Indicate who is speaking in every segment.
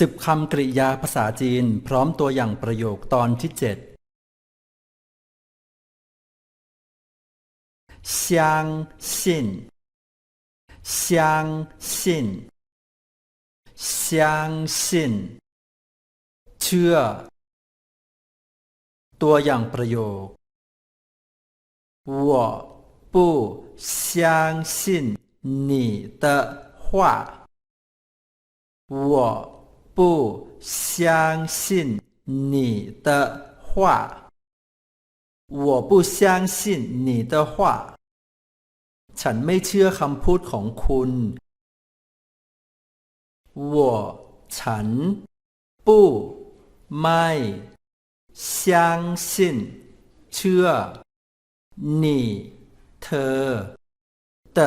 Speaker 1: สิบคำกริยาภาษาจีน พร้อมตัวอย่างประโยคตอนที่เจ็ด相信相信相信เชื่อ ตัวอย่างประโยค我不相信你的话我 不相信你的话。我不相信你的话。ฉันไม่เชื่อคำพูดของคุณ我ฉัน不ไม่相信เชื่อ你เธอ的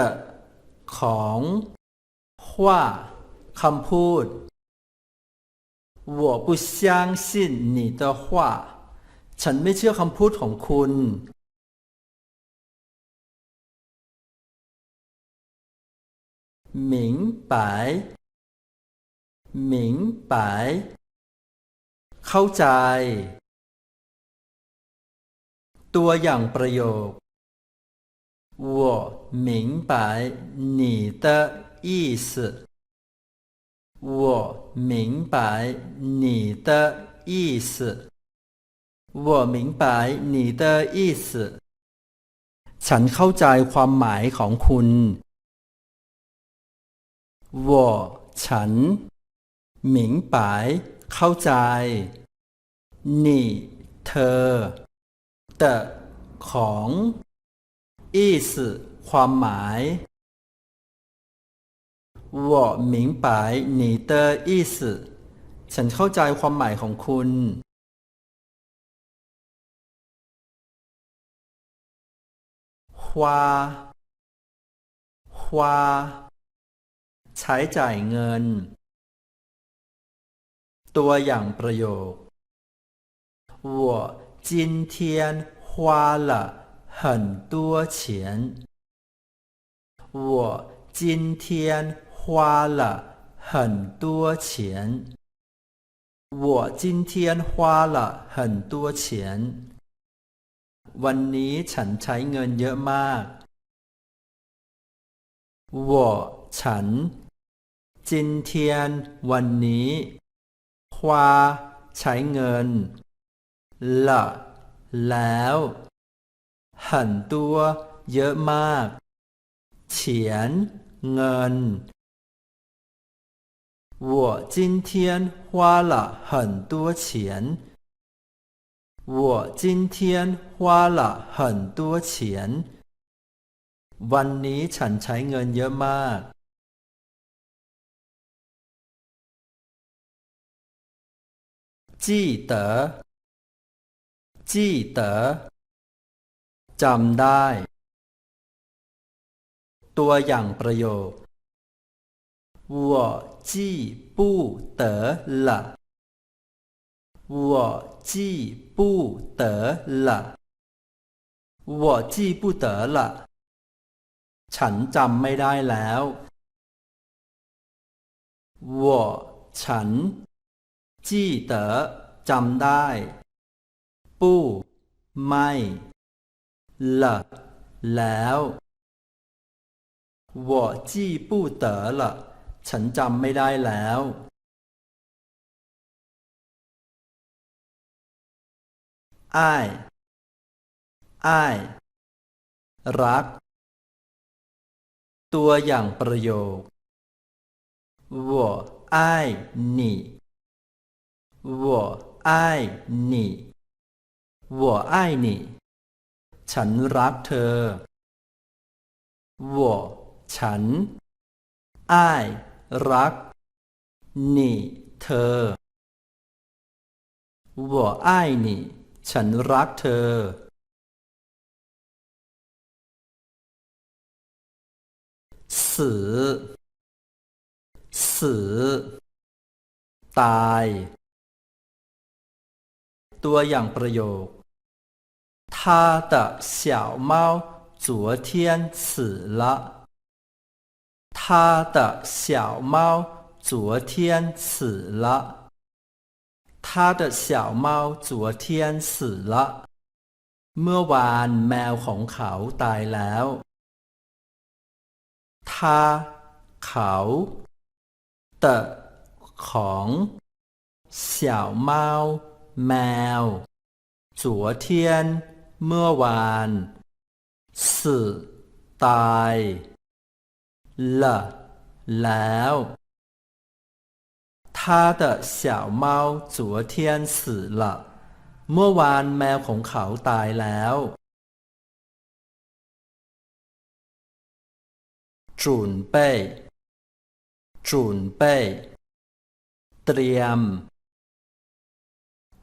Speaker 1: ของว่าคำพูด 我不相信你的话ฉันไม่เชื่อคำพูดของคุณ 明白明白เข้าใจ ตัวอย่างประโยค我明白你的意思 我明白你的意思我明白你的意思ฉันเข้าใจความหมายของคุณ我ฉัน明白เข้าใจ你เธอ的ของ意思ความหมาย 我明白你的意思ฉันเข้าใจความหมายของคุณ花花ใช้จ่ายเงิน ตัวอย่างประโยค我今天花了很多钱我今天 花了很多钱我今天花了很多钱วันนี้ฉันใช้เงินเยอะมาก我ฉัน今天วันนี้花ใช้เงินละแล้ว很多เยอะมากเฉียนเงิน 我今天花了很多钱我今天花了很多钱วันนี้ฉันใช้เงินเยอะมาก记得记得จำได้ ตัวอย่างประโยค 我记不得了我记不得了我记不得了ฉันจำไม่ได้แล้ว我ฉัน记得จำได้ปู้ไม่ละแล้ว我记不得了 ฉันจำไม่ได้แล้วอ้ายอ้ายรัก ตัวอย่างประโยค我爱你我爱你我爱你ฉันรักเธอ我ฉันอ้าย รัก你เธอ我爱你ฉันรักเธอ死死ตาย ตัวอย่างประโยค他的小猫昨天死了 他的小猫 昨天死了他的小猫昨天死了เมื่อวานแมวของเขาตายแล้ว他เขา的ของ小猫แมว昨天เมื่อวาน死ตาย 了แล้ว他的小猫昨天死了เมื่อวานแมวของเขาตายแล้ว准备准备เตรียม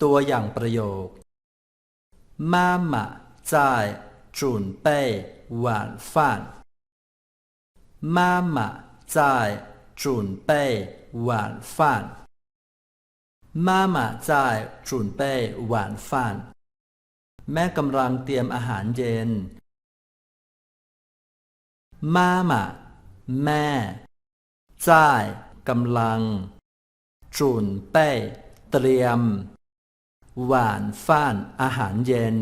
Speaker 1: ตัวอย่างประโยค妈妈在准备晚饭 妈妈在准备晚饭妈妈在准备晚饭แม่กำลังเตรียมอาหารเย็น妈妈แม่在กำลังจุนเป้เตรียม หวานฟ้านอาหารเย็น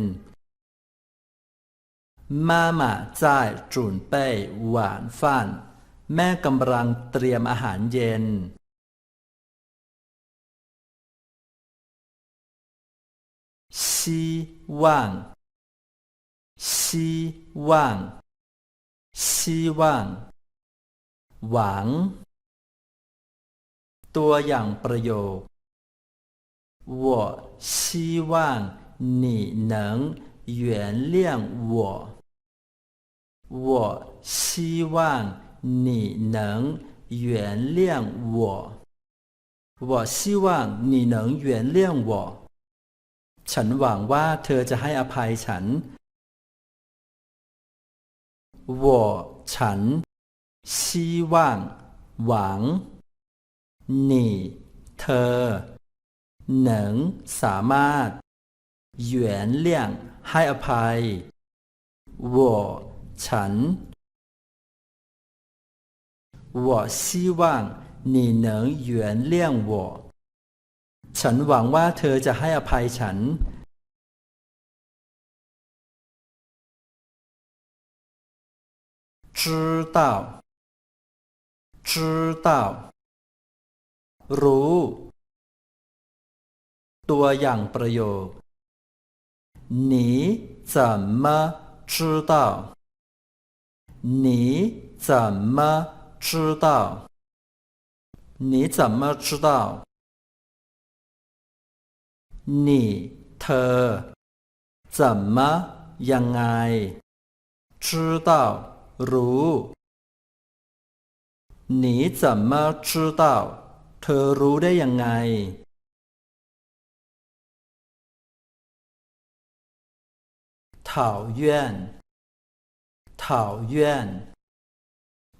Speaker 1: 妈妈在准备晚饭แม่กำลังเตรียมอาหารเย็น 希望希望希望หวัง ตัวอย่างประโยค我希望你能原谅我 我希望你能原谅我我希望你能原谅我ฉันหวังว่าเธอจะให้อภัยฉัน我ฉัน希望หวัง你เธอหนังสามารถหยวนเลี่ยงให้อภัย我 ฉัน我希望你能原谅我ฉันหวังว่าเธอจะให้อภัยฉัน知道知道รู้ ตัวอย่างประโยค你怎么知道 你怎么知道你怎么知道你เธอ怎么ยังไง知道รู้你怎么知道เธอรู้ได้ยังไง讨厌 讨厌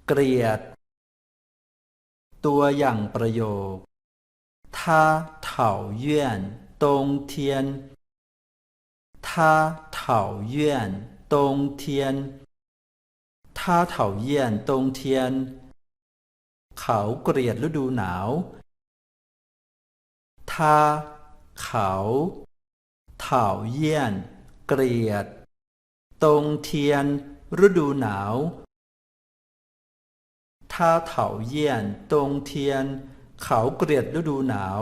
Speaker 1: เกลียด ตัวอย่างประโยค他讨厌冬天他讨厌冬天他讨厌冬天เขาเกลียดฤดูหนาว他เขา讨厌เกลียดตงเทียน ฤดูหนาว他讨厌冬天เขาเกลียดฤดูหนาว